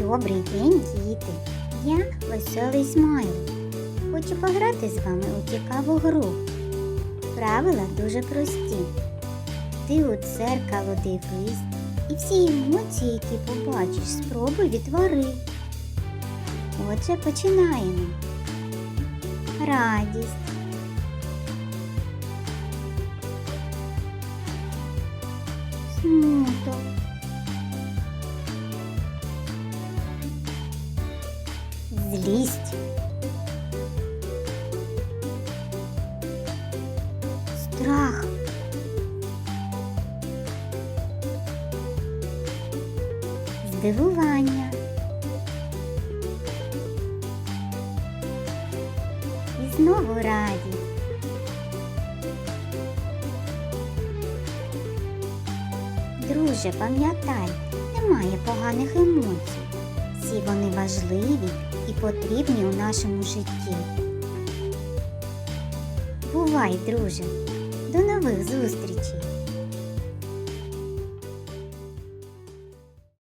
Добрий день, діти! Я веселий смайл. Хочу пограти з вами у цікаву гру. Правила дуже прості. Ти у дзеркало дивись і всі емоції, які побачиш, спробуй відтвори. Отже, починаємо. Радість, смуток, злість, страх, здивування. І знову радість. Друже, пам'ятай, немає поганих емоцій. Всі вони важливі і потрібні у нашому житті. Бувай, друже, до нових зустрічей!